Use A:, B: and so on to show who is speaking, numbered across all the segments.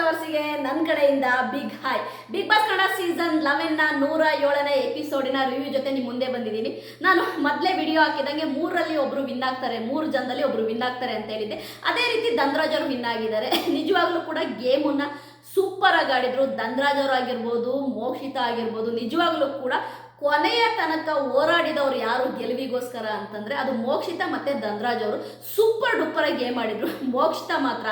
A: ಲವರ್ಸಿಗೆ ನನ್ನ ಕಡೆಯಿಂದ big hi big boss Kannada season ಲೆವೆನ್ನ ನೂರ ಏಳನೇ ಎಪಿಸೋಡಿನ ರಿವ್ಯೂ ಜೊತೆ ನಿಮ್ಮ ಮುಂದೆ ಬಂದಿದ್ದೀನಿ. ನಾನು ಮೊದಲೇ ವಿಡಿಯೋ ಹಾಕಿದಂಗೆ ಮೂರರಲ್ಲಿ ಒಬ್ರು ವಿನ್ ಆಗ್ತಾರೆ, ಮೂರು ಜನದಲ್ಲಿ ಒಬ್ರು ವಿನ್ ಆಗ್ತಾರೆ ಅಂತ ಹೇಳಿದ್ದೆ. ಅದೇ ರೀತಿ ಧನ್ರಾಜ್ ಅವರು ವಿನ್ ಆಗಿದ್ದಾರೆ. ನಿಜವಾಗ್ಲೂ ಕೂಡ ಗೇಮನ್ನ ಸೂಪರ್ ಆಗಿ ಆಡಿದ್ರು. ಧನ್ರಾಜ್ ಅವರು ಆಗಿರ್ಬೋದು, ಮೋಕ್ಷಿತ ಆಗಿರ್ಬೋದು, ನಿಜವಾಗ್ಲೂ ಕೂಡ ಕೊನೆಯ ತನಕ ಹೋರಾಡಿದವ್ರು ಯಾರು ಗೆಲುವಿಗೋಸ್ಕರ ಅಂತಂದ್ರೆ ಅದು ಮೋಕ್ಷಿತ ಮತ್ತೆ ಧನ್ರಾಜ್ ಅವರು. ಸೂಪರ್ ಡೂಪರ್ ಆಗಿ ಗೇಮ್ ಮಾಡಿದ್ರು ಮೋಕ್ಷಿತ ಮಾತ್ರ.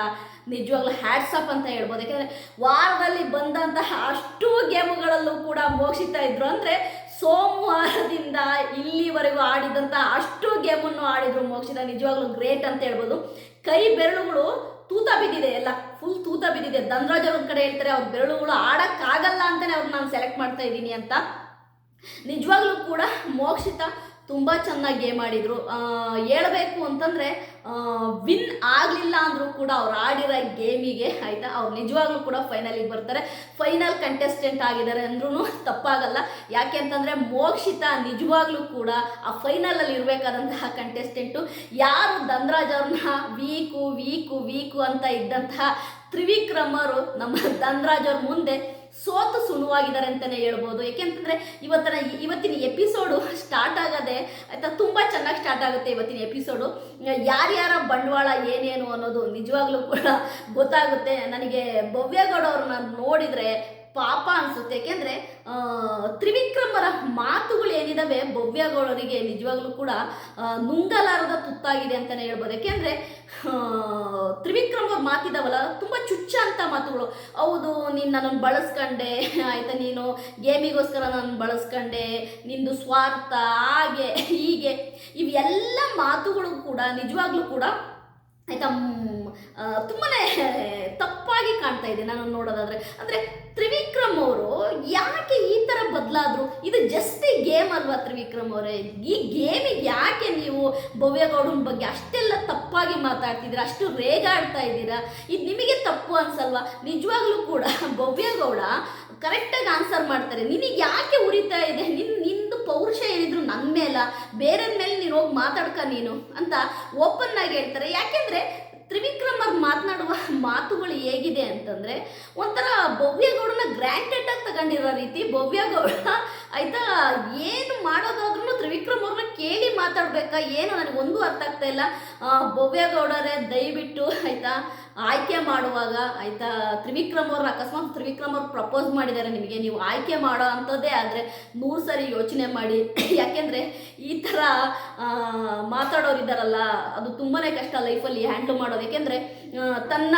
A: ನಿಜವಾಗ್ಲೂ ಹ್ಯಾಟ್ಸಪ್ ಅಂತ ಹೇಳ್ಬೋದು. ಯಾಕಂದ್ರೆ ವಾರದಲ್ಲಿ ಬಂದಂತಹ ಅಷ್ಟು ಗೇಮುಗಳಲ್ಲೂ ಕೂಡ ಮೋಕ್ಷಿತ ಇದ್ರು. ಅಂದ್ರೆ ಸೋಮವಾರದಿಂದ ಇಲ್ಲಿವರೆಗೂ ಆಡಿದಂಥ ಅಷ್ಟು ಗೇಮನ್ನು ಆಡಿದ್ರು ಮೋಕ್ಷಿತ. ನಿಜವಾಗ್ಲೂ ಗ್ರೇಟ್ ಅಂತ ಹೇಳ್ಬೋದು. ಕೈ ಬೆರಳುಗಳು ತೂತ ಬಿದ್ದಿದೆ. ಎಲ್ಲ ಫುಲ್ ತೂತ ಬಿದ್ದಿದೆ. ಧನ್ರಾಜ್ ಅವ್ರ ಕಡೆ ಹೇಳ್ತಾರೆ, ಅವ್ರ ಬೆರಳುಗಳು ಆಡಕ್ಕಾಗಲ್ಲ ಅಂತಾನೆ ಅವ್ರನ್ನ ನಾನು ಸೆಲೆಕ್ಟ್ ಮಾಡ್ತಾ ಇದ್ದೀನಿ ಅಂತ. ನಿಜವಾಗ್ಲೂ ಕೂಡ ಮೋಕ್ಷಿತ ತುಂಬ ಚೆನ್ನಾಗಿ ಗೇಮ್ ಆಡಿದರು. ಹೇಳಬೇಕು ಅಂತಂದರೆ ವಿನ್ ಆಗಲಿಲ್ಲ ಅಂದರೂ ಕೂಡ ಅವ್ರು ಆಡಿರೋ ಗೇಮಿಗೆ ಆಯಿತಾ, ಅವ್ರು ನಿಜವಾಗ್ಲೂ ಕೂಡ ಫೈನಲಿಗೆ ಬರ್ತಾರೆ. ಫೈನಲ್ ಕಂಟೆಸ್ಟೆಂಟ್ ಆಗಿದ್ದಾರೆ ಅಂದ್ರೂ ತಪ್ಪಾಗಲ್ಲ. ಯಾಕೆ ಅಂತಂದರೆ, ಮೋಕ್ಷಿತ ನಿಜವಾಗ್ಲೂ ಕೂಡ ಆ ಫೈನಲಲ್ಲಿ ಇರಬೇಕಾದಂತಹ ಕಂಟೆಸ್ಟೆಂಟು ಯಾರು ದಂದ್ರಾಜ್ ಅವ್ರನ್ನ ವೀಕು ವೀಕು ವೀಕು ಅಂತ ಇದ್ದಂತಹ ತ್ರಿವಿಕ್ರಮರು ನಮ್ಮ ದಂದ್ರಾಜ್ ಅವ್ರ ಮುಂದೆ ಸೋತು ಸುಳುವಾಗಿದ್ದಾರೆ ಅಂತಲೇ ಹೇಳ್ಬೋದು. ಯಾಕೆಂತಂದ್ರೆ ಇವತ್ತಿನ ಇವತ್ತಿನ ಎಪಿಸೋಡು ಸ್ಟಾರ್ಟ್ ಆಗದೆ, ಆಯಿತಾ, ತುಂಬ ಚೆನ್ನಾಗಿ ಸ್ಟಾರ್ಟ್ ಆಗುತ್ತೆ ಇವತ್ತಿನ ಎಪಿಸೋಡು ಯಾರ್ಯಾರ ಬಂಡವಾಳ ಏನೇನು ಅನ್ನೋದು ನಿಜವಾಗ್ಲೂ ಕೂಡ ಗೊತ್ತಾಗುತ್ತೆ. ನನಗೆ ಭವ್ಯಗೌಡ ಅವ್ರನ್ನ ನೋಡಿದರೆ ಪಾಪ ಅನಿಸುತ್ತೆ. ಯಾಕೆಂದರೆ ತ್ರಿವಿಕ್ರಮರ ಮಾತುಗಳು ಏನಿದಾವೆ ಭವ್ಯಗೌಡರಿಗೆ ನಿಜವಾಗ್ಲೂ ಕೂಡ ನುಂಗಲಾರದ ತುತ್ತಾಗಿದೆ ಅಂತಲೇ ಹೇಳ್ಬೋದು. ಯಾಕೆಂದ್ರೆ ತ್ರಿವಿಕ್ರಮ್ ಅವ್ರು ಮಾತಿದಾವಲ್ಲ, ತುಂಬ ಚುಚ್ಚ ಅಂತ ಮಾತುಗಳು. ಹೌದು, ನೀನು ನನ್ನನ್ನು ಬಳಸ್ಕೊಂಡೆ, ಆಯಿತಾ ನೀನು? ಗೇಮಿಗೋಸ್ಕರ ನಾನು ಬಳಸ್ಕೊಂಡೆ, ನಿಂದು ಸ್ವಾರ್ಥ, ಹಾಗೆ, ಹೀಗೆ. ಇವೆಲ್ಲ ಮಾತುಗಳು ಕೂಡ ನಿಜವಾಗ್ಲೂ ಕೂಡ, ಆಯಿತಾ ತುಂಬಾ ತಪ್ಪಾಗಿ ಕಾಣ್ತಾ ಇದೆ ನಾನು ನೋಡೋದಾದ್ರೆ. ಅಂದರೆ ತ್ರಿವಿಕ್ರಮ್ ಅವರು ಯಾಕೆ ಈ ಥರ ಬದಲಾದರು? ಇದು ಜಸ್ಟ್ ಈ ಗೇಮ್ ಅಲ್ವಾ ತ್ರಿವಿಕ್ರಮ್ ಅವರೇ? ಈ ಗೇಮಿಗೆ ಯಾಕೆ ನೀವು ಭವ್ಯಗೌಡನ ಬಗ್ಗೆ ಅಷ್ಟೆಲ್ಲ ತಪ್ಪಾಗಿ ಮಾತಾಡ್ತಿದ್ದೀರಾ? ಅಷ್ಟು ರೇಗಾಡ್ತಾ ಇದ್ದೀರಾ? ಇದು ನಿಮಗೆ ತಪ್ಪು ಅನ್ಸಲ್ವಾ? ನಿಜವಾಗ್ಲೂ ಕೂಡ ಭವ್ಯಗೌಡ ಕರೆಕ್ಟಾಗಿ ಆನ್ಸರ್ ಮಾಡ್ತಾರೆ. ನಿನಗೆ ಯಾಕೆ ಉರಿತಾ ಇದೆ? ನಿನ್ನ ನಿಂದು ಪೌರುಷ ಏನಿದ್ರು ನನ್ನ ಮೇಲ? ಬೇರೆ ಮೇಲೆ ನೀನು ಹೋಗಿ ಮಾತಾಡ್ಕ ನೀನು ಅಂತ ಓಪನ್ ಆಗಿ ಹೇಳ್ತಾರೆ. ಯಾಕೆಂದ್ರೆ ತ್ರಿವಿಕ್ರಮ್ ಅವ್ರು ಮಾತನಾಡುವ ಮಾತುಗಳು ಹೇಗಿದೆ ಅಂತಂದ್ರೆ ಒಂಥರ ಭವ್ಯಗೌಡನ ಗ್ರ್ಯಾಂಟೆಡ್ ಆಗಿ ತಗೊಂಡಿರೋ ರೀತಿ ಭವ್ಯಗೌಡ ಆಯ್ತಾ ಏನು ಮಾಡೋದಾದ್ರೂ ತ್ರಿವಿಕ್ರಮ್ ಅವ್ರನ್ನ ಕೇಳಿ ಮಾತಾಡ್ಬೇಕಾ ಏನು ನನಗೆ ಒಂದು ಅರ್ಥ ಆಗ್ತಾ ಇಲ್ಲ. ಭವ್ಯಗೌಡರೇ ದಯವಿಟ್ಟು ಆಯ್ತಾ ಆಯ್ಕೆ ಮಾಡುವಾಗ ಆಯ್ತಾ ತ್ರಿವಿಕ್ರಮ್ ಅವ್ರನ್ನ ಅಕಸ್ಮಾತ್ ತ್ರಿವಿಕ್ರಮ್ ಅವ್ರು ಪ್ರಪೋಸ್ ಮಾಡಿದ್ದಾರೆ ನಿಮಗೆ, ನೀವು ಆಯ್ಕೆ ಮಾಡೋ ಅಂಥದ್ದೇ ಆದರೆ ನೂರು ಸರಿ ಯೋಚನೆ ಮಾಡಿ. ಯಾಕೆಂದರೆ ಈ ಥರ ಇದ್ದಾರಲ್ಲ ಅದು ತುಂಬಾ ಕಷ್ಟ ಲೈಫಲ್ಲಿ ಹ್ಯಾಂಡಲ್ ಮಾಡೋದು. ಯಾಕೆಂದ್ರೆ ತನ್ನ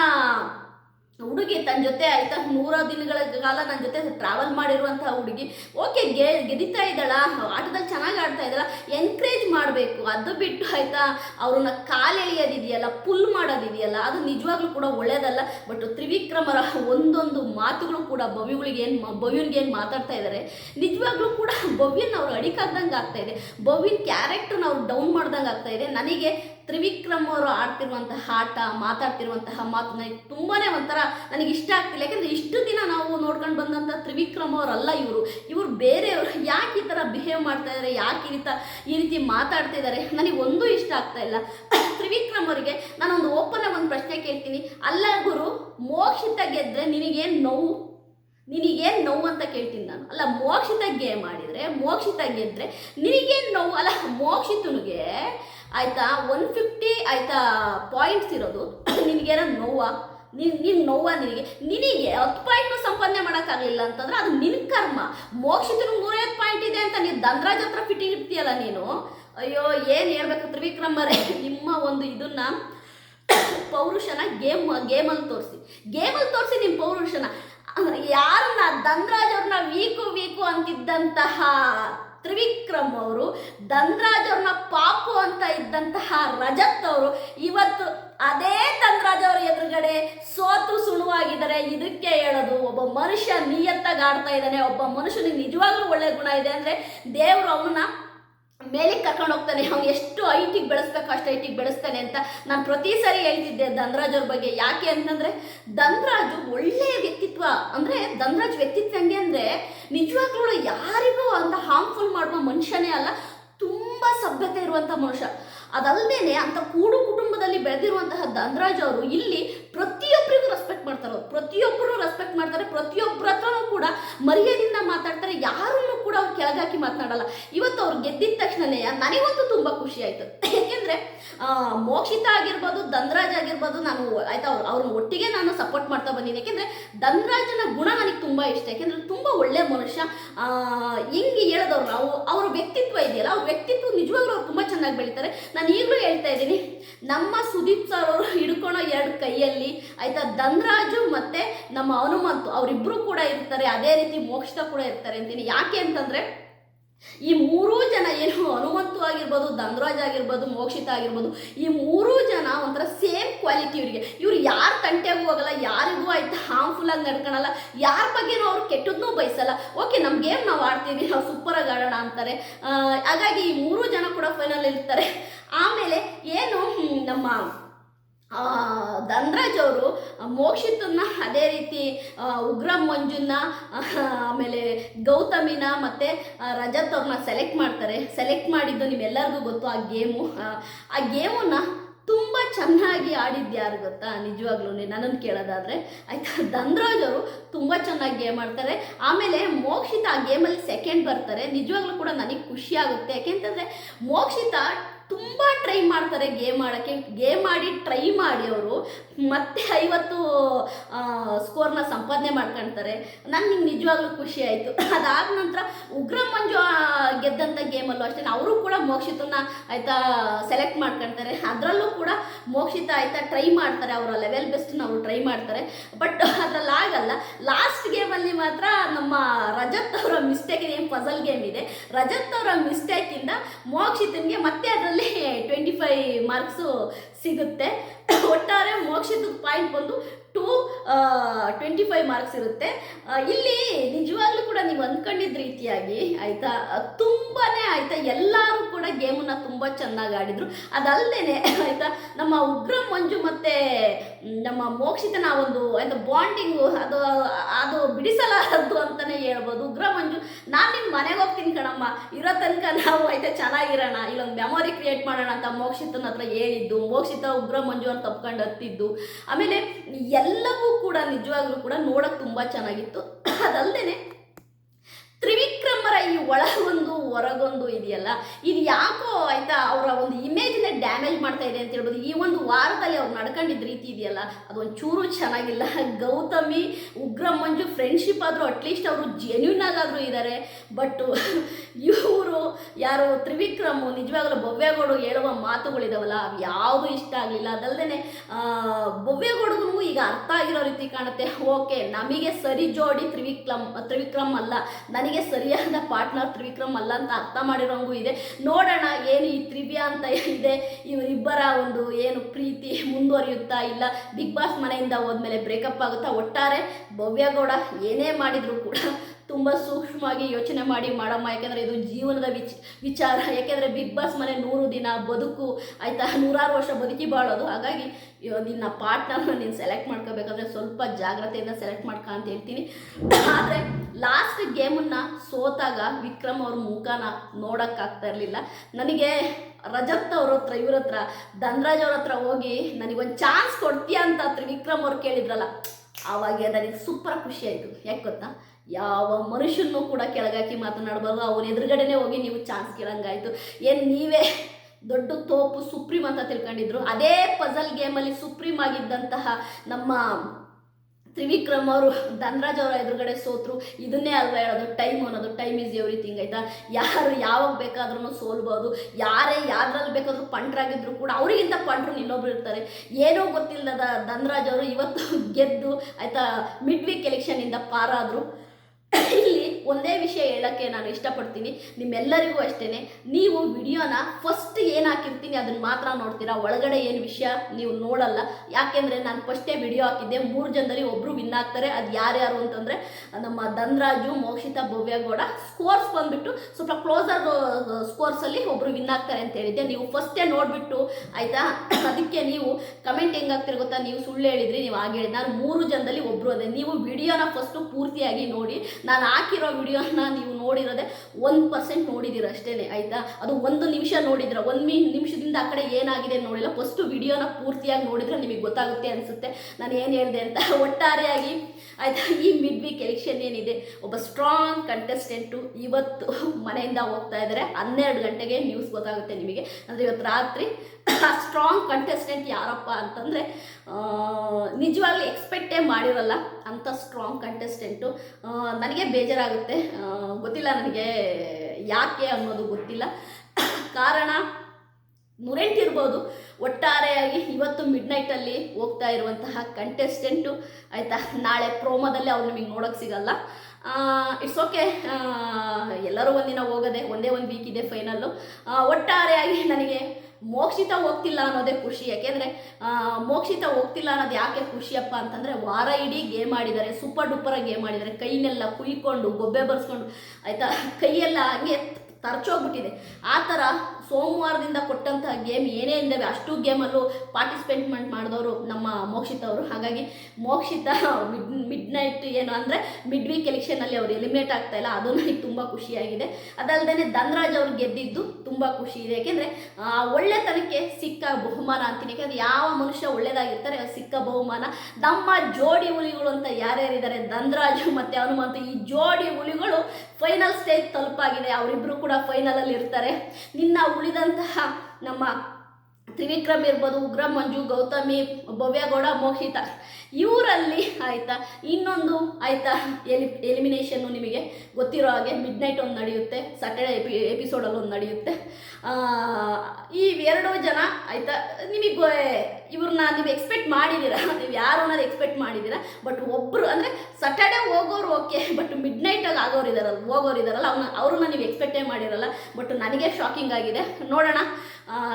A: ಹುಡುಗಿ ತನ್ನ ಜೊತೆ ಆಯ್ತಾ? ನೂರ ದಿನಗಳ ಕಾಲ ನನ್ನ ಜೊತೆ ಟ್ರಾವೆಲ್ ಮಾಡಿರುವಂತಹ ಹುಡುಗಿ. ಓಕೆ ಗೆ, ಗೆದಿತಾ ಇದ್ದಾಳ. ಆಟದಲ್ಲಿ ಚೆನ್ನಾಗಿ ಆಡ್ತಾ ಇದ್ದಾಳ. ಎನ್ಕರೇಜ್ ಮಾಡಬೇಕು. ಅದು ಬಿಟ್ಟು ಆಯ್ತಾ? ಅವ್ರನ್ನ ಕಾಲೆಳೆಯೋದಿದೆಯಲ್ಲ ಪುಲ್ ಮಾಡೋದಿದೆಯಲ್ಲ, ಅದು ನಿಜವಾಗ್ಲೂ ಕೂಡ ಒಳ್ಳೇದಲ್ಲ. ಬಟ್ ತ್ರಿವಿಕ್ರಮರ ಒಂದೊಂದು ಮಾತುಗಳು ಕೂಡ ಭವ್ಯಗಳಿಗೆ ಏನು, ಭವ್ಯನ್ಗೆ ಏನು ಮಾತಾಡ್ತಾ ಇದ್ದಾರೆ ನಿಜವಾಗ್ಲೂ ಕೂಡ ಭವ್ಯನ ಅವ್ರು ಅಡಿಕಾಗ್ದಂಗೆ ಆಗ್ತಾ ಇದೆ. ಭವ್ಯನ ಕ್ಯಾರೆಕ್ಟರ್ನ ಅವ್ರು ಡೌನ್ ಮಾಡ್ದಂಗೆ ಆಗ್ತಾ ಇದೆ. ನನಗೆ ತ್ರಿವಿಕ್ರಮ್ ಅವರು ಆಡ್ತಿರುವಂತಹ ಆಟ, ಮಾತಾಡ್ತಿರುವಂತಹ ಮಾತು ನನಗೆ ತುಂಬಾ ಒಂಥರ ನನಗೆ ಇಷ್ಟ ಆಗ್ತಿಲ್ಲ. ಯಾಕಂದರೆ ಇಷ್ಟು ದಿನ ನಾವು ನೋಡ್ಕೊಂಡು ಬಂದಂಥ ತ್ರಿವಿಕ್ರಮ್ ಅವರಲ್ಲ ಇವರು. ಇವರು ಬೇರೆಯವರು ಯಾಕೆ ಈ ಥರ ಬಿಹೇವ್ ಮಾಡ್ತಾ ಇದ್ದಾರೆ ಯಾಕೆ ಈ ರೀತಿ ಈ ರೀತಿ ಮಾತಾಡ್ತಾ ಇದ್ದಾರೆ ನನಗೆ ಒಂದೂ ಇಷ್ಟ ಆಗ್ತಾ ಇಲ್ಲ. ತ್ರಿವಿಕ್ರಮ್ ಅವರಿಗೆ ನಾನೊಂದು ಓಪನ್ ಆಗಿ ಒಂದು ಪ್ರಶ್ನೆ ಕೇಳ್ತೀನಿ. ಅಲ್ಲ ಗುರು, ಮೋಕ್ಷಿತ ಗೆದ್ದರೆ ನಿನಗೇನು ನೋವು? ನಿನಗೇನು ನೋವು ಅಂತ ಕೇಳ್ತೀನಿ ನಾನು. ಅಲ್ಲ, ಮೋಕ್ಷಿತ ಗೇ ಮಾಡಿದರೆ, ಮೋಕ್ಷಿತ ಗೆದ್ದರೆ ನಿನಗೇನು ನೋವು? ಅಲ್ಲ, ಮೋಕ್ಷಿತನಿಗೆ ಆಯ್ತಾ ಒನ್ ಫಿಫ್ಟಿ ಆಯ್ತಾ ಪಾಯಿಂಟ್ಸ್ ಇರೋದು. ನಿನಗೇನೋ ನೋವಾ? ನಿನ್ ನಿನ್ ನೋವ ನಿನಗೆ? ನಿನಗೆ ಹತ್ತು ಪಾಯಿಂಟ್ನು ಸಂಪಾದನೆ ಮಾಡೋಕ್ಕಾಗಲಿಲ್ಲ ಅಂತಂದ್ರೆ ಅದು ನಿನ್ನ ಕರ್ಮ. ಮೋಕ್ಷಿತನು ನೂರೈವತ್ತು ಪಾಯಿಂಟ್ ಇದೆ ಅಂತ ನೀನು ದಂದ್ರಾಜ್ ಹತ್ರ ಫಿಟ್ಟಿಂಗ್ ಇರ್ತೀಯಲ್ಲ ನೀನು? ಅಯ್ಯೋ, ಏನು ಹೇಳ್ಬೇಕು ತ್ರಿವಿಕ್ರಮರೇ? ನಿಮ್ಮ ಒಂದು ಇದನ್ನ ಪೌರುಷನ ಗೇಮ್, ಗೇಮಲ್ಲಿ ತೋರಿಸಿ. ಗೇಮಲ್ಲಿ ತೋರಿಸಿ ನಿಮ್ಮ ಪೌರುಷನ. ಯಾರನ್ನ? ದಂದ್ರಾಜ್ ಅವ್ರನ್ನ ವೀಕು ವೀಕು ಅಂತಿದ್ದಂತಹ ತ್ರಿವಿಕ್ರಮ್ ಅವರು, ಧನ್ರಾಜ್ ಅವ್ರನ್ನ ಪಾಪು ಅಂತ ಇದ್ದಂತಹ ರಜತ್ ಅವರು ಇವತ್ತು ಅದೇ ಧನ್ರಾಜ್ ಅವರ ಎದುರುಗಡೆ ಸೋತು ಸುಳುವಾಗಿದ್ದಾರೆ. ಇದಕ್ಕೆ ಹೇಳೋದು ಒಬ್ಬ ಮನುಷ್ಯ ನಿಯತ್ತಾಗಿ ಆಡ್ತಾ ಇದ್ದಾನೆ. ಒಬ್ಬ ಮನುಷ್ಯನಿಗೆ ನಿಜವಾಗ್ಲೂ ಒಳ್ಳೆ ಗುಣ ಇದೆ ಅಂದರೆ ದೇವರು ಅವನ್ನ ಮೇಲೆ ಕರ್ಕೊಂಡು ಹೋಗ್ತಾನೆ, ಅವ್ನು ಎಷ್ಟು ಐಟಿಗೆ ಬೆಳೆಸ್ಬೇಕು, ಅಷ್ಟು ಐಟಿಗೆ ಬೆಳೆಸ್ತಾನೆ ಅಂತ ನಾನು ಪ್ರತಿ ಸಾರಿ ಹೇಳ್ತಿದ್ದೆ ಧನ್ರಾಜ್ ಅವ್ರ ಬಗ್ಗೆ. ಯಾಕೆ ಅಂತಂದರೆ, ಧನ್ರಾಜು ಒಳ್ಳೆಯ ವ್ಯಕ್ತಿತ್ವ, ಅಂದರೆ ಧನ್ರಾಜ್ ವ್ಯಕ್ತಿತ್ವ ಹೆಂಗೆ ಅಂದರೆ, ನಿಜವಾಗ್ಲೂ ಯಾರಿಗೂ ಅಂತ ಹಾರ್ಮ್ಫುಲ್ ಮಾಡುವ ಮನುಷ್ಯನೇ ಅಲ್ಲ, ತುಂಬ ಸಭ್ಯತೆ ಇರುವಂಥ ಮನುಷ್ಯ. ಅದಲ್ಲದೆ ಅಂತ ಕೂಡು ಕುಟುಂಬದಲ್ಲಿ ಬೆಳೆದಿರುವಂತಹ ಧನರಾಜ್ ಅವರು ಇಲ್ಲಿ ಪ್ರತಿಯೊಬ್ಬರಿಗೂ ರೆಸ್ಪೆಕ್ಟ್ ಮಾಡ್ತಾರೆ ಪ್ರತಿಯೊಬ್ಬರು ರೆಸ್ಪೆಕ್ಟ್ ಮಾಡ್ತಾರೆ ಪ್ರತಿಯೊಬ್ಬರ ಹತ್ರನೂ ಕೂಡ ಮರ್ಯಾದೆಯಿಂದ ಮಾತಾಡ್ತಾರೆ. ಅವ್ರು ಕೆಳಗಾಕಿ ಮಾತನಾಡಲ್ಲ. ಇವತ್ತು ಅವ್ರು ಗೆದ್ದಿದ ತಕ್ಷಣನೇ ನನಗಂತೂ ತುಂಬ ಖುಷಿ ಆಯಿತು. ಯಾಕೆಂದರೆ ಮೋಕ್ಷಿತ ಆಗಿರ್ಬೋದು, ಧನ್ರಾಜ್ ಆಗಿರ್ಬೋದು, ನಾನು ಆಯ್ತಾ, ಅವ್ರು ಅವ್ರ ಒಟ್ಟಿಗೆ ನಾನು ಸಪೋರ್ಟ್ ಮಾಡ್ತಾ ಬಂದಿದ್ದೀನಿ ಯಾಕೆಂದರೆ, ಧನರಾಜನ ಗುಣ ನನಗೆ ತುಂಬ ಇಷ್ಟ. ಯಾಕೆಂದರೆ ತುಂಬ ಒಳ್ಳೆ ಮನುಷ್ಯ. ಹೆಂಗೆ ಹೇಳೋದವ್ರು ನಾವು, ಅವ್ರ ವ್ಯಕ್ತಿತ್ವ ಇದೆಯಲ್ಲ, ಅವ್ರ ವ್ಯಕ್ತಿತ್ವ ನಿಜವಾಗ್ಲೂ ಅವ್ರು ತುಂಬ ಚೆನ್ನಾಗಿ ಬೆಳೀತಾರೆ. ನಾನು ಈಗಲೂ ಹೇಳ್ತಾ ಇದ್ದೀನಿ. ನಮ್ಮ ಸುದೀಪ್ ಸರ್ ಅವರು ಹಿಡ್ಕೊಳೋ ಎರಡು ಕೈಯಲ್ಲಿ ಆಯಿತಾ ಧನರಾಜು ಮತ್ತೆ ನಮ್ಮ ಹನುಮಂತು ಅವರಿಬ್ಬರು ಕೂಡ ಇರ್ತಾರೆ, ಅದೇ ರೀತಿ ಮೋಕ್ಷ ಕೂಡ ಇರ್ತಾರೆ ಅಂತೀನಿ. ಯಾಕೆ ಅಂತಂದ್ರೆ ಈ ಮೂರೂ ಜನ ಏನು ಹನುಮಂತು ಆಗಿರ್ಬೋದು, ಧನ್ರಾಜ್ ಆಗಿರ್ಬೋದು, ಮೋಕ್ಷಿತ ಆಗಿರ್ಬೋದು, ಈ ಮೂರೂ ಜನ ಒಂಥರ ಸೇಮ್ ಕ್ವಾಲಿಟಿ ಇವರಿಗೆ. ಇವ್ರು ಯಾರ ತಂಟೆಗೂ ಹೋಗಲ್ಲ, ಯಾರಿಗೂ ಆಯ್ತು ಹಾರ್ಮ್ಫುಲ್ ಆಗಿ ನಡ್ಕೊಳಲ್ಲ ಯಾರ ಬಗ್ಗೆನೂ ಅವ್ರು ಕೆಟ್ಟದ್ನೂ ಬಯಸಲ್ಲ. ಓಕೆ ನಮ್ಮ ಗೇಮ್ ನಾವು ಆಡ್ತೀವಿ, ನಾವು ಸೂಪರಾಗಿ ಆಡೋಣ ಅಂತಾರೆ. ಹಾಗಾಗಿ ಈ ಮೂರೂ ಜನ ಕೂಡ ಫೈನಲ್ ಇರ್ತಾರೆ. ಆಮೇಲೆ ಏನು ನಮ್ಮ ಧನರಾಜ್ ಅವರು ಮೋಕ್ಷಿತನ್ನ ಅದೇ ರೀತಿ ಉಗ್ರ ಮಂಜುನ ಆಮೇಲೆ ಗೌತಮಿನ ಮತ್ತು ರಜತ್ ಅವ್ರನ್ನ ಸೆಲೆಕ್ಟ್ ಮಾಡ್ತಾರೆ. ಸೆಲೆಕ್ಟ್ ಮಾಡಿದ್ದು ನಿಮ್ಮೆಲ್ಲರಿಗೂ ಗೊತ್ತು, ಆ ಗೇಮು. ಆ ಗೇಮನ್ನ ತುಂಬ ಚೆನ್ನಾಗಿ ಆಡಿದ್ದು ಯಾರು ಗೊತ್ತಾ? ನಿಜವಾಗ್ಲೂ ನನ್ನನ್ನು ಕೇಳೋದಾದರೆ. ಆಯ್ತಾ? ಧನ್ರಾಜ್ ಅವರು ತುಂಬ ಚೆನ್ನಾಗಿ ಗೇಮ್ ಆಡ್ತಾರೆ. ಆಮೇಲೆ ಮೋಕ್ಷಿತ ಆ ಗೇಮಲ್ಲಿ ಸೆಕೆಂಡ್ ಬರ್ತಾರೆ. ನಿಜವಾಗ್ಲೂ ಕೂಡ ನನಗೆ ಖುಷಿ ಆಗುತ್ತೆ. ಯಾಕೆಂತಂದರೆ ಮೋಕ್ಷಿತ ತುಂಬ ಟ್ರೈ ಮಾಡ್ತಾರೆ ಗೇಮ್ ಆಡೋಕ್ಕೆ. ಗೇಮ್ ಆಡಿ ಟ್ರೈ ಮಾಡಿ ಅವರು. ಮತ್ತೆ ಐವತ್ತು ಸ್ಕೋರ್ನ ಸಂಪಾದನೆ ಮಾಡ್ಕೊಳ್ತಾರೆ ನನಗೆ ನಿಜವಾಗ್ಲೂ ಖುಷಿ ಆಯಿತು. ಅದಾದ ನಂತರ ಉಗ್ರ ಮಂಜು ಗೆದ್ದಂಥ ಗೇಮಲ್ಲೂ ಅಷ್ಟೇ. ಅವರು ಕೂಡ ಮೋಕ್ಷಿತನ, ಆಯಿತಾ ಸೆಲೆಕ್ಟ್ ಮಾಡ್ಕೊಳ್ತಾರೆ ಅದರಲ್ಲೂ ಕೂಡ ಮೋಕ್ಷಿತ ಆಯಿತಾ ಟ್ರೈ ಮಾಡ್ತಾರೆ, ಅವರ ಲೆವೆಲ್ ಬೆಸ್ಟ್ ಅವರು ಟ್ರೈ ಮಾಡ್ತಾರೆ. ಬಟ್ ಅದ್ರಲ್ಲಿ ಆಗಲ್ಲ ಲಾಸ್ಟ್ ಗೇಮಲ್ಲಿ ಮಾತ್ರ ನಮ್ಮ ರಜತ್ ಅವರ ಮಿಸ್ಟೇಕ್ ಏನು ಪಜಲ್ ಗೇಮ್ ಇದೆ. ರಜತ್ ಅವರ ಮಿಸ್ಟೇಕಿಂದ ಮೋಕ್ಷಿತನಿಗೆ ಮತ್ತೆ ಅದರಲ್ಲಿ ಟ್ವೆಂಟಿ ಫೈವ್ ಮಾರ್ಕ್ಸು ಸಿಗುತ್ತೆ. ಒಟ್ಟಾರೆ ಮೋಕ್ಷಿತ ಪಾಯಿಂಟ್ ಬಂದು ಟು ಟ್ವೆಂಟಿ ಫೈವ್ ಮಾರ್ಕ್ಸ್ ಇರುತ್ತೆ. ಇಲ್ಲಿ ನಿಜವಾಗ್ಲೂ ಕೂಡ ನೀವು ಅಂದ್ಕೊಂಡಿದ್ದ ರೀತಿಯಾಗಿ ಆಯಿತಾ ತುಂಬಾ ಆಯಿತಾ ಎಲ್ಲರೂ ಕೂಡ ಗೇಮನ್ನ ತುಂಬ ಚೆನ್ನಾಗಿ ಆಡಿದರು. ಅದಲ್ಲದೆ ಆಯಿತಾ, ನಮ್ಮ ಉಗ್ರ ಮಂಜು ಮತ್ತು ನಮ್ಮ ಮೋಕ್ಷಿತನ ಒಂದು, ಆಯಿತಾ ಬಾಂಡಿಂಗು ಅದು ಅದು ಬಿಡಿಸಲಾರದ್ದು ಅಂತಲೇ ಹೇಳ್ಬೋದು. ಉಗ್ರ ಮಂಜು, ನಾನು ನಿಮ್ಮ ಮನೆಗೆ ಹೋಗ್ತೀನಿ ಕಣಮ್ಮ. ಇರೋ ತನಕ ನಾವು, ಆಯಿತಾ, ಚೆನ್ನಾಗಿರೋಣ. ಇಲ್ಲೊಂದು ಮೆಮೊರಿ ಕ್ರಿಯೇಟ್ ಮಾಡೋಣ ಅಂತ ಮೋಕ್ಷಿತನ ಹತ್ರ ಹೇಳಿದ್ದು. ಮೋಕ್ಷಿತ ಉಗ್ರ ಮಂಜು ಅಂತ ತಪ್ಕೊಂಡು ಹತ್ತಿದ್ದು. ಆಮೇಲೆ ಎಲ್ಲವೂ ಕೂಡ ನಿಜವಾಗ್ಲೂ ಕೂಡ ನೋಡೋಕೆ ತುಂಬ ಚೆನ್ನಾಗಿತ್ತು. ಅದಲ್ಲದೆ ತ್ರಿವಿಕ್ರಮರ ಈ ಒಳಗೊಂದು, ಹೊರಗೊಂದು ಇದೆಯಲ್ಲ? ಇದು ಯಾಕೋ ಆಯ್ತಾ ಅವರ ಒಂದು ಇಮೇಜ್ನೇ ಡ್ಯಾಮೇಜ್ ಮಾಡ್ತಾ ಇದೆ ಅಂತ ಹೇಳ್ಬೋದು. ಈ ಒಂದು ವಾರದಲ್ಲಿ ಅವ್ರು ನಡ್ಕೊಂಡಿದ್ದ ರೀತಿ ಇದೆಯಲ್ಲ ಅದೊಂದು ಚೂರು ಚೆನ್ನಾಗಿಲ್ಲ. ಗೌತಮಿ, ಉಗ್ರ ಮಂಜು ಫ್ರೆಂಡ್ಶಿಪ್ ಆದರೂ ಅಟ್ಲೀಸ್ಟ್ ಅವರು ಜೆನ್ಯೂನ್ ಆಗಾದರೂ ಇದ್ದಾರೆ ಬಟ್ ಇವರು ಯಾರು ತ್ರಿವಿಕ್ರಮ್ ನಿಜವಾಗ್ಲೂ ಬೊವ್ಯಗೌಡು ಹೇಳುವ ಮಾತುಗಳಿದಾವಲ್ಲ, ಅವು ಯಾವುದೂ ಇಷ್ಟ ಆಗಲಿಲ್ಲ. ಅದಲ್ಲದೆ ಭವ್ಯಗೌಡಗೂ ಈಗ ಅರ್ಥ ಆಗಿರೋ ರೀತಿ ಕಾಣುತ್ತೆ. ಓಕೆ, ನಮಗೆ ಸರಿ ಜೋಡಿ ತ್ರಿವಿಕ್ರಮ್ ತ್ರಿವಿಕ್ರಮ್ ಅಲ್ಲ. ನನಗೆ ಸರಿಯಾದ ಪಾರ್ಟ್ನರ್ ತ್ರಿವಿಕ್ರಮ್ ಅಲ್ಲ ಅಂತ ಅರ್ಥ ಮಾಡಿರೋಂಗೂ ಇದೆ. ನೋಡೋಣ, ಏನು ಈ ತ್ರಿವ್ಯಾ ಅಂತ ಇದೆ. ಇವರಿಬ್ಬರ ಒಂದು ಏನು ಪ್ರೀತಿ ಮುಂದುವರಿಯುತ್ತಾ ಇಲ್ಲ. ಬಿಗ್ ಬಾಸ್ ಮನೆಯಿಂದ ಹೋದ್ಮೇಲೆ ಬ್ರೇಕಪ್ ಆಗುತ್ತಾ ಒಟ್ಟಾರೆ ಭವ್ಯಗೌಡ ಏನೇ ಮಾಡಿದರೂ ಕೂಡ ತುಂಬ ಸೂಕ್ಷ್ಮವಾಗಿ ಯೋಚನೆ ಮಾಡಿ ಮಾಡಮ್ಮ, ಯಾಕೆಂದರೆ ಇದು ಜೀವನದ ವಿಚ್, ವಿಚಾರ. ಯಾಕೆಂದರೆ ಬಿಗ್ ಬಾಸ್ ಮನೆ ನೂರು ದಿನ ಬದುಕು, ಆಯಿತಾ? ನೂರಾರು ವರ್ಷ ಬದುಕಿ ಬಾಳೋದು. ಹಾಗಾಗಿ ನಿನ್ನ ಪಾರ್ಟ್ನರ್ನ ನೀನು ಸೆಲೆಕ್ಟ್ ಮಾಡ್ಕೋಬೇಕಾದ್ರೆ ಸ್ವಲ್ಪ ಜಾಗ್ರತೆಯಿಂದ ಸೆಲೆಕ್ಟ್ ಮಾಡ್ಕೊ ಅಂತ ಹೇಳ್ತೀನಿ. ಆದರೆ ಲಾಸ್ಟ್ ಗೇಮನ್ನು ಸೋತಾಗ ವಿಕ್ರಮ್ ಅವ್ರ ಮುಖನ ನೋಡೋಕ್ಕಾಗ್ತಾ ಇರಲಿಲ್ಲ. ನನಗೆ ರಜತ್ ಅವ್ರ ಹತ್ರ, ಇವ್ರ ಹತ್ರ, ಧನರಾಜ್ ಅವ್ರ ಹತ್ರ ಹೋಗಿ ನನಗೊಂದು ಚಾನ್ಸ್ ಕೊಡ್ತೀಯ ಅಂತ ತ್ರಿವಿಕ್ರಮ್ ಅವ್ರು ಕೇಳಿದ್ರಲ್ಲ, ಆವಾಗ ನನಗೆ ಸೂಪರ್ ಖುಷಿ ಆಯಿತು. ಯಾಕೆ ಗೊತ್ತಾ? ಯಾವ ಮನುಷ್ಯನೂ ಕೂಡ ಕೆಳಗಾಕಿ ಮಾತನಾಡಬಾರ್ದು. ಅವನ ಎದುರುಗಡೆನೇ ಹೋಗಿ ನೀವು ಚಾನ್ಸ್ ಕೇಳಂಗಾಯ್ತು. ಏನು ನೀವೇ ದೊಡ್ಡ ತೋಪು ಸುಪ್ರೀಂ ಅಂತ ತಿಳ್ಕೊಂಡಿದ್ರು. ಅದೇ ಪಜಲ್ ಗೇಮಲ್ಲಿ ಸುಪ್ರೀಂ ಆಗಿದ್ದಂತಹ ನಮ್ಮ ತ್ರಿವಿಕ್ರಮ್ ಅವರು, ಧನರಾಜ್ ಅವರ ಎದುರುಗಡೆ ಸೋತರು. ಇದನ್ನೇ ಅಲ್ವಾ ಹೇಳೋದು? ಟೈಮ್ ಅನ್ನೋದು ಟೈಮ್ ಈಸ್ ಎವ್ರಿಥಿಂಗ್ ಆಯ್ತಾ? ಯಾರು ಯಾವಾಗ ಬೇಕಾದ್ರೂ ಸೋಲ್ಬೋದು. ಯಾರೇ ಯಾರಲ್ಲಿ ಬೇಕಾದರೂ ಪಂಟ್ರಾಗಿದ್ರು ಕೂಡ ಅವರಿಗಿಂತ ಪಂಟ್ರು ಇನ್ನೊಬ್ರು ಇರ್ತಾರೆ. ಏನೋ ಗೊತ್ತಿಲ್ಲದ ಧನರಾಜ್ ಅವರು ಇವತ್ತು ಗೆದ್ದು, ಆಯಿತಾ ಮಿಡ್ ವೀಕ್ ಎಲೆಕ್ಷನಿಂದ ಪಾರಾದರು. ಇಲ್ಲಿ ಒಂದೇ ವಿಷಯ ಹೇಳೋಕ್ಕೆ ನಾನು ಇಷ್ಟಪಡ್ತೀನಿ. ನಿಮ್ಮೆಲ್ಲರಿಗೂ ಅಷ್ಟೇ ನೀವು ವಿಡಿಯೋನ ಫಸ್ಟ್ ಏನು ಹಾಕಿರ್ತೀನಿ ಅದನ್ನು ಮಾತ್ರ ನೋಡ್ತೀರಾ? ಒಳಗಡೆ ಏನು ವಿಷಯ ನೀವು ನೋಡಲ್ಲ. ಯಾಕೆಂದರೆ ನಾನು ಫಸ್ಟೇ ವಿಡಿಯೋ ಹಾಕಿದ್ದೆ. ಮೂರು ಜನದಲ್ಲಿ ಒಬ್ಬರು ವಿನ್ ಆಗ್ತಾರೆ. ಅದು ಯಾರ್ಯಾರು ಅಂತಂದರೆ ನಮ್ಮ ಧನ್ರಾಜು, ಮೋಕ್ಷಿತಾ ಭವ್ಯಗೌಡ ಸ್ಕೋರ್ಸ್ ಬಂದುಬಿಟ್ಟು ಸ್ವಲ್ಪ ಕ್ಲೋಸರ್ ಸ್ಕೋರ್ಸಲ್ಲಿ ಒಬ್ಬರು ವಿನ್ ಆಗ್ತಾರೆ ಅಂತ ಹೇಳಿದ್ದೆ. ನೀವು ಫಸ್ಟೇ ನೋಡಿಬಿಟ್ಟು ಆಯಿತಾ? ಅದಕ್ಕೆ ನೀವು ಕಮೆಂಟ್ ಹೆಂಗೆ ಆಗ್ತಿರೋ ಗೊತ್ತಾ? ನೀವು ಸುಳ್ಳು ಹೇಳಿದ್ರಿ, ನೀವು ಹಾಗೆ ಹೇಳಿದ ನಾನು ಮೂರು ಜನದಲ್ಲಿ ಒಬ್ಬರು ಅದೇ. ನೀವು ವಿಡಿಯೋನ ಫಸ್ಟು ಪೂರ್ತಿಯಾಗಿ ನೋಡಿ ನಾನು ಹಾಕಿರೋ ವಿಡಿಯೋನ ನೀವು ನೋಡಿರೋದೆ ಒಂದು ಪರ್ಸೆಂಟ್ ನೋಡಿದ್ದೀರ ಅಷ್ಟೇ ಆಯಿತಾ? ಅದು ಒಂದು ನಿಮಿಷ ನೋಡಿದ್ರೆ, ಒಂದು ಮಿ ನಿಮಿಷದಿಂದ ಆ ಕಡೆ ಏನಾಗಿದೆ ನೋಡಿಲ್ಲ. ಫಸ್ಟು ವಿಡಿಯೋನ ಪೂರ್ತಿಯಾಗಿ ನೋಡಿದ್ರೆ ನಿಮಗೆ ಗೊತ್ತಾಗುತ್ತೆ ಅನಿಸುತ್ತೆ. ನಾನು ಏನು ಹೇಳಿದೆ ಅಂತ, ಒಟ್ಟಾರೆಯಾಗಿ, ಆಯಿತಾ? ಈ ಮಿಡ್ ವೀಕ್ ಎಲೆಕ್ಷನ್ ಏನಿದೆ, ಒಬ್ಬ ಸ್ಟ್ರಾಂಗ್ ಕಂಟೆಸ್ಟೆಂಟು ಇವತ್ತು ಮನೆಯಿಂದ ಹೋಗ್ತಾ ಇದ್ದಾರೆ. ಹನ್ನೆರಡು ಗಂಟೆಗೆ ನ್ಯೂಸ್ ಗೊತ್ತಾಗುತ್ತೆ ನಿಮಗೆ. ಅಂದರೆ ಇವತ್ತು ರಾತ್ರಿ ಸ್ಟ್ರಾಂಗ್ ಕಂಟೆಸ್ಟೆಂಟ್ ಯಾರಪ್ಪ ಅಂತಂದರೆ ನಿಜವಾಗ್ಲೂ ಎಕ್ಸ್ಪೆಕ್ಟೇ ಮಾಡಿರಲ್ಲ ಅಂಥ ಸ್ಟ್ರಾಂಗ್ ಕಂಟೆಸ್ಟೆಂಟು ನನಗೆ ಬೇಜಾರಾಗುತ್ತೆ. ಗೊತ್ತಿಲ್ಲ ನನಗೆ ಯಾಕೆ ಅನ್ನೋದು ಗೊತ್ತಿಲ್ಲ. ಕಾರಣ ನೂರೆಂಟಿರ್ಬೋದು ಒಟ್ಟಾರೆಯಾಗಿ ಇವತ್ತು ಮಿಡ್ ನೈಟಲ್ಲಿ ಹೋಗ್ತಾ ಇರುವಂತಹ ಕಂಟೆಸ್ಟೆಂಟು ಆಯಿತಾ? ನಾಳೆ ಪ್ರೋಮೋದಲ್ಲಿ ಅವ್ರು ನಿಮಗೆ ನೋಡೋಕ್ಕೆ ಸಿಗಲ್ಲ. ಇಟ್ಸ್ ಓಕೆ ಎಲ್ಲರೂ ಒಂದಿನ ಹೋಗೋದೆ, ಒಂದೇ ಒಂದು ವೀಕ್ ಇದೆ ಫೈನಲ್ಲು ಒಟ್ಟಾರೆಯಾಗಿ ನನಗೆ ಮೋಕ್ಷಿತ ಹೋಗ್ತಿಲ್ಲ ಅನ್ನೋದೇ ಖುಷಿ. ಯಾಕೆಂದರೆ ಮೋಕ್ಷಿತ ಹೋಗ್ತಿಲ್ಲ ಅನ್ನೋದು ಯಾಕೆ ಖುಷಿಯಪ್ಪ ಅಂತಂದರೆ, ವಾರ ಇಡೀ ಗೇಮ್ ಆಡಿದ್ದಾರೆ, ಸೂಪರ್ ಡೂಪರ್ ಗೇಮ್ ಆಡಿದ್ದಾರೆ. ಕೈನೆಲ್ಲ ಕುಯ್ಕೊಂಡು, ಗೊಬ್ಬೆ ಬರ್ಸ್ಕೊಂಡು, ಆಯಿತಾ? ಕೈಯೆಲ್ಲ ಹಂಗೆ ತರ್ಚೋಗ್ಬಿಟ್ಟಿದೆ. ಆ ಥರ ಸೋಮವಾರದಿಂದ ಕೊಟ್ಟಂತಹ ಗೇಮ್ ಏನೇ ಇದ್ದಾವೆ ಅಷ್ಟು ಗೇಮಲ್ಲೂ ಪಾರ್ಟಿಸಿಪೇಟ್ಮೆಂಟ್ ಮಾಡಿದವರು ನಮ್ಮ ಮೋಕ್ಷಿತ ಅವರು. ಹಾಗಾಗಿ ಮೋಕ್ಷಿತ ಮಿಡ್ ಮಿಡ್ ನೈಟ್ ಏನು ಅಂದರೆ ಮಿಡ್ ವೀಕ್ ಎಲೆಕ್ಷನಲ್ಲಿ ಅವರು ಎಲಿಮಿನೇಟ್ ಆಗ್ತಾ ಇಲ್ಲ. ಅದು ನನಗೆ ತುಂಬ ಖುಷಿಯಾಗಿದೆ. ಅದಲ್ಲದೆ ಧನ್ರಾಜ್ ಅವರು ಗೆದ್ದಿದ್ದು ತುಂಬ ಖುಷಿ ಇದೆ. ಯಾಕೆಂದರೆ ಒಳ್ಳೆತನಕ್ಕೆ ಸಿಕ್ಕ ಬಹುಮಾನ ಅಂತೀನಿ. ಯಾಕೆಂದರೆ ಯಾವ ಮನುಷ್ಯ ಒಳ್ಳೆಯದಾಗಿರ್ತಾರೆ ಸಿಕ್ಕ ಬಹುಮಾನ. ನಮ್ಮ ಜೋಡಿ ಹುಲಿಗಳು ಅಂತ ಯಾರ್ಯಾರಿದ್ದಾರೆ? ಧನ್ರಾಜು ಮತ್ತು ಹನುಮಂತು. ಈ ಜೋಡಿ ಹುಲಿಗಳು ಫೈನಲ್ ಸ್ಟೇಜ್ ತಲುಪಾಗಿದೆ. ಅವರಿಬ್ಬರು ಕೂಡ ಫೈನಲಲ್ಲಿ ಇರ್ತಾರೆ. ನಿನ್ನ ಉಳಿದಂತಹ ನಮ್ಮ ತ್ರಿವಿಕ್ರಮ್ ಇರ್ಬೋದು ಉಗ್ರ ಮಂಜು ಗೌತಮಿ, ಭವ್ಯಗೌಡ, ಮೋಹಿತ. ಇವರಲ್ಲಿ ಆಯಿತಾ, ಇನ್ನೊಂದು ಆಯಿತಾ, ಎಲಿ ಎಲಿಮಿನೇಷನ್ನು ನಿಮಗೆ ಗೊತ್ತಿರೋ ಹಾಗೆ ಮಿಡ್ ನೈಟ್ ಒಂದು ನಡೆಯುತ್ತೆ ಸ್ಯಾಟರ್ಡೆ ಎಪಿ ಎಪಿಸೋಡಲ್ಲಿ ಒಂದು ನಡೆಯುತ್ತೆ. ಈ ಎರಡು ಜನ ಆಯಿತಾ, ನಿಮಗೆ ಇವ್ರನ್ನ ನೀವು ಎಕ್ಸ್ಪೆಕ್ಟ್ ಮಾಡಿದ್ದೀರಾ ನೀವು ಯಾರು ಅನ್ನೋದು ಎಕ್ಸ್ಪೆಕ್ಟ್ ಮಾಡಿದ್ದೀರಾ ಬಟ್ ಒಬ್ಬರು ಅಂದರೆ ಸಟರ್ಡೆ ಹೋಗೋರು ಓಕೆ ಬಟ್ ಮಿಡ್ ನೈಟಲ್ಲಿ ಆಗೋರು ಇದಾರಲ್ಲ, ಹೋಗೋರು ಇದಾರಲ್ಲ, ಅವ್ನ, ಅವ್ರನ್ನ ನೀವು ಎಕ್ಸ್ಪೆಕ್ಟೇ ಮಾಡಿರಲ್ಲ ಬಟ್ ನನಗೆ ಶಾಕಿಂಗ್ ಆಗಿದೆ. ನೋಡೋಣ.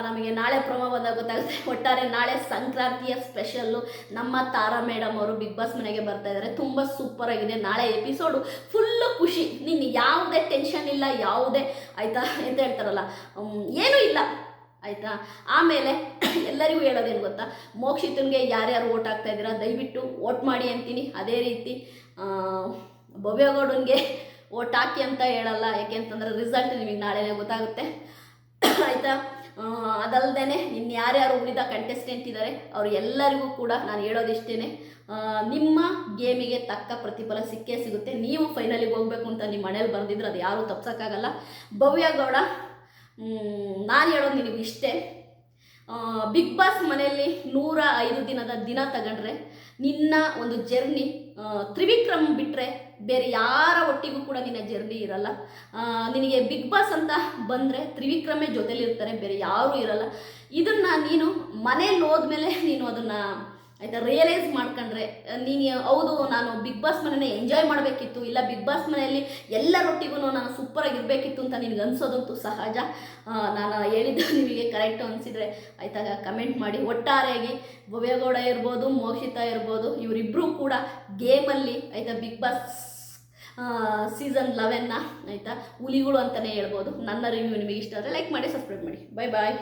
A: ನಮಗೆ ನಾಳೆ ಪ್ರೊಮೋ ಬಂದಾಗ ಗೊತ್ತಾಗುತ್ತೆ. ಒಟ್ಟಾರೆ ನಾಳೆ ಸಂಕ್ರಾಂತಿಯ ಸ್ಪೆಷಲ್ಲು ನಮ್ಮ ತಾರಾ ಮೇಡಮ್ ಅವರು ಬಿಗ್ ಬಾಸ್ ಮನೆಗೆ ಬರ್ತಾ ಇದ್ದಾರೆ ತುಂಬ ಸೂಪರ್ ಆಗಿದೆ. ನಾಳೆ ಎಪಿಸೋಡು ಫುಲ್ಲು ಖುಷಿ. ನೀನು ಯಾವುದೇ ಟೆನ್ಷನ್ ಇಲ್ಲ, ಯಾವುದೇ, ಆಯಿತಾ ಎಂತ ಹೇಳ್ತಾರಲ್ಲ ಏನೂ ಇಲ್ಲ, ಆಯಿತಾ? ಆಮೇಲೆ ಎಲ್ಲರಿಗೂ ಹೇಳೋದೇನು ಗೊತ್ತಾ? ಮೋಕ್ಷಿತನಿಗೆ ಯಾರ್ಯಾರು ಓಟ್ ಹಾಕ್ತಾ ಇದ್ದೀರಾ, ದಯವಿಟ್ಟು ಓಟ್ ಮಾಡಿ ಅಂತೀನಿ. ಅದೇ ರೀತಿ ಭವ್ಯಗೌಡನ್ಗೆ ಓಟ್ ಹಾಕಿ ಅಂತ ಹೇಳಲ್ಲ. ಯಾಕೆ ಅಂತಂದರೆ ರಿಸಲ್ಟ್ ನಿಮಗೆ ನಾಳೆನೇ ಗೊತ್ತಾಗುತ್ತೆ. ಆಯಿತಾ? ಅದಲ್ಲದೆ ಇನ್ನು ಯಾರ್ಯಾರು ಉಳಿದ ಕಂಟೆಸ್ಟೆಂಟ್ ಇದ್ದಾರೆ ಅವರು ಎಲ್ಲರಿಗೂ ಕೂಡ ನಾನು ಹೇಳೋದಿಷ್ಟೇ ನಿಮ್ಮ ಗೇಮಿಗೆ ತಕ್ಕ ಪ್ರತಿಫಲ ಸಿಕ್ಕೇ ಸಿಗುತ್ತೆ. ನೀವು ಫೈನಲಿಗೆ ಹೋಗಬೇಕು ಅಂತ ನಿಮ್ಮ ಮನೇಲಿ ಬಂದಿದ್ರೆ ಅದು ಯಾರೂ ತಪ್ಸೋಕ್ಕಾಗಲ್ಲ. ಭವ್ಯ ಗೌಡ ನಾನು ಹೇಳೋದು ನಿನಗೆ ಇಷ್ಟೇ. ಬಿಗ್ ಬಾಸ್ ಮನೆಯಲ್ಲಿ ನೂರ ಐದು ದಿನದ ದಿನ ತಗೊಂಡ್ರೆ, ನಿನ್ನ ಒಂದು ಜರ್ನಿ ತ್ರಿವಿಕ್ರಮ್ ಬಿಟ್ಟರೆ ಬೇರೆ ಯಾರ ಒಟ್ಟಿಗೂ ಕೂಡ ನಿನ್ನ ಜರ್ನಿ ಇರಲ್ಲ. ನಿನಗೆ ಬಿಗ್ ಬಾಸ್ ಅಂತ ಬಂದರೆ ತ್ರಿವಿಕ್ರಮೇ ಜೊತೆಲಿರ್ತಾರೆ, ಬೇರೆ ಯಾರೂ ಇರಲ್ಲ. ಇದನ್ನು ನೀನು ಮನೇಲಿ ಹೋದ್ಮೇಲೆ ನೀನು ಅದನ್ನು ಆಯಿತಾ ರಿಯಲೈಸ್ ಮಾಡ್ಕೊಂಡ್ರೆ, ನೀನು ಹೌದು, ನಾನು ಬಿಗ್ ಬಾಸ್ ಮನೇನ ಎಂಜಾಯ್ ಮಾಡಬೇಕಿತ್ತು, ಇಲ್ಲ ಬಿಗ್ ಬಾಸ್ ಮನೆಯಲ್ಲಿ ಎಲ್ಲರೊಟ್ಟಿಗೂ ನಾನು ಸೂಪರಾಗಿರಬೇಕಿತ್ತು ಅಂತ ನಿನಗೆ ಅನಿಸೋದಂತೂ ಸಹಜ. ನಾನು ಹೇಳಿದ್ದು ನಿಮಗೆ ಕರೆಕ್ಟ್ ಅನಿಸಿದರೆ ಆಯಿತಾ ಕಮೆಂಟ್ ಮಾಡಿ. ಒಟ್ಟಾರೆಯಾಗಿ ಭವ್ಯಗೌಡ ಇರ್ಬೋದು ಮೋಕ್ಷಿತಾ ಇರ್ಬೋದು ಇವರಿಬ್ಬರೂ ಕೂಡ ಗೇಮಲ್ಲಿ ಆಯಿತಾ ಬಿಗ್ ಬಾಸ್ ಸೀಸನ್ ಲೆವೆನ್ನ ಆಯಿತಾ? ಹುಲಿಗಳು ಅಂತಲೇ ಹೇಳ್ಬೋದು. ನನ್ನ ರಿವ್ಯೂ ನಿಮಗೆ ಇಷ್ಟ ಆದರೆ ಲೈಕ್ ಮಾಡಿ ಸಬ್ಸ್ಕ್ರೈಬ್ ಮಾಡಿ. ಬಾಯ್ ಬಾಯ್